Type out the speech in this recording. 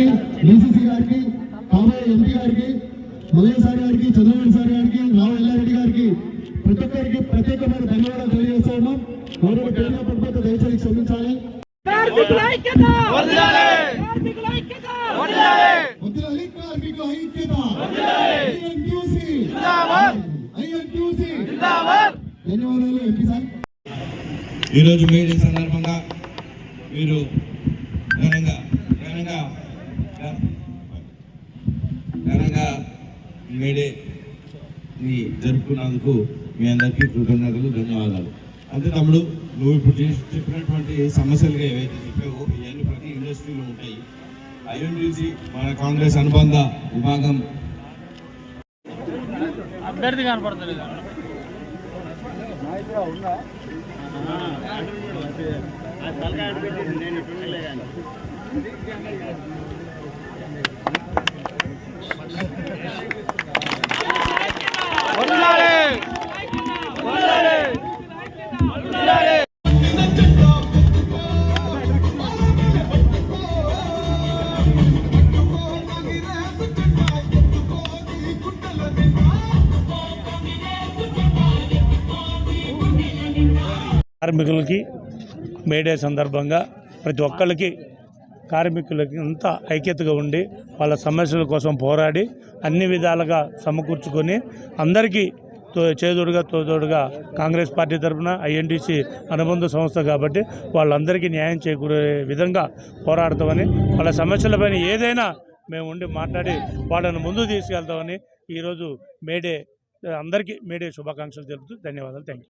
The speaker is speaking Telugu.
గారికి డీసీసీ గారికి కాబోయే ఎంపీ గారికి మల్లయ్య సార్ గారికి చంద్రబాబు సార్ గారికి రావు ఎల్లారెడ్డి గారికి ప్రతి ఒక్కరికి ప్రత్యేకమైన ధన్యవాదాలు తెలియజేస్తాము ఎవరు పేరుగా పడిపోతే దయచేసి క్షమించాలి. ఈరోజు మీడియా సందర్భంగా మీరు ఘనంగా ఘనంగా ఘనంగా మేడే జరుపుకున్నందుకు మీ అందరికీ కృతజ్ఞతలు ధన్యవాదాలు అంతే తమ్ముడు నువ్వు ఇప్పుడు చేసి చెప్పినటువంటి సమస్యలుగా ఏవైతే చెప్పావో ఇవన్నీ ప్రతి ఇండస్ట్రీలో ఉంటాయి ఐఎన్టీసీ మన కాంగ్రెస్ అనుబంధ విభాగం అభ్యర్థి కనపడుతుంది కార్మికులకి మేడే సందర్భంగా ప్రతి ఒక్కరికి కార్మికులకి అంతా ఐక్యతగా ఉండి వాళ్ళ సమస్యల కోసం పోరాడి అన్ని విధాలుగా సమకూర్చుకొని అందరికీ తో చేదోడుగా తోదోడుగా కాంగ్రెస్ పార్టీ తరఫున ఐఎన్టీసీ అనుబంధ సంస్థ కాబట్టి వాళ్ళందరికీ న్యాయం చేకూరే విధంగా పోరాడతామని వాళ్ళ సమస్యలపైన ఏదైనా మేము ఉండి మాట్లాడి వాళ్ళని ముందు తీసుకెళ్తామని ఈరోజు మేడే అందరికీ మేడే శుభాకాంక్షలు తెలుపుతూ ధన్యవాదాలు. Thank you